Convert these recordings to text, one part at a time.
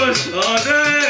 বসরে ওরে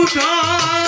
Oh Buddha.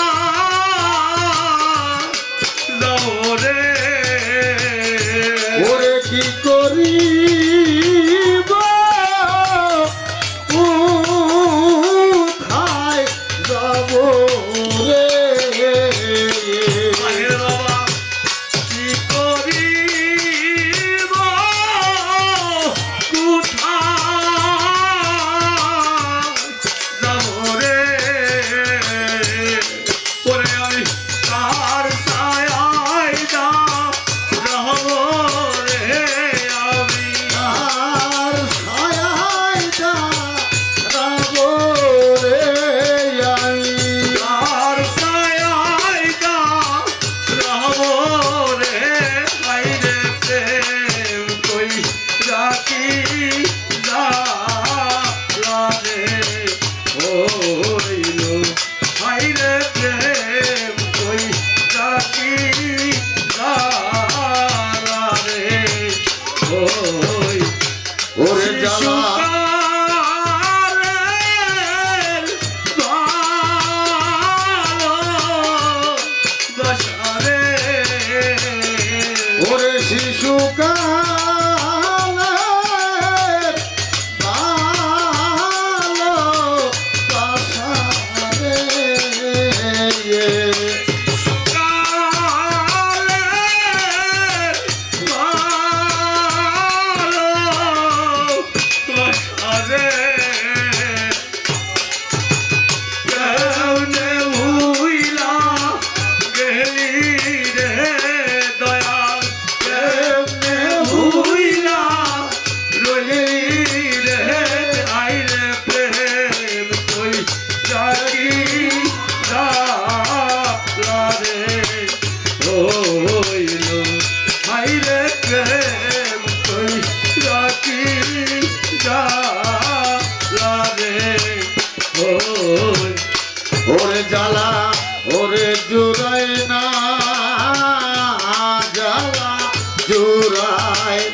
জুড়ায়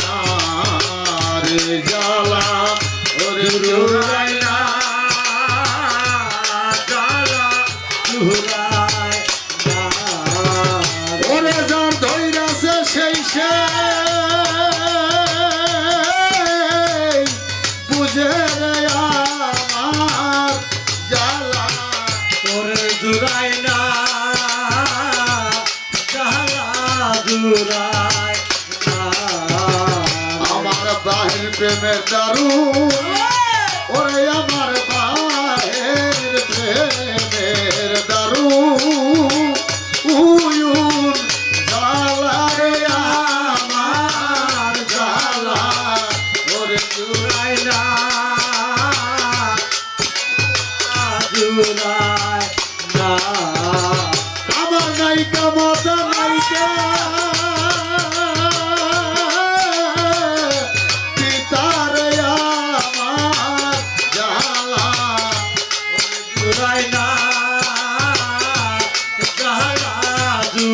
না রে জ্বালা, ওরে জুড়ায় না জ্বালা, জুড়ায় ওরে যার ধৈরাছে সেই সে বুঝে আমার জ্বালা, ওরে জুড়ায় না জ্বালা, জুড়ায় প্রেমের দারু ওরে আমার ভাইয়ের প্রেমের দারু। উয়ুন জ্বালা রে আমার জ্বালা ওরে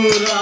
মধুরা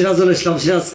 সিরাজুল ইসলাম সিরাজ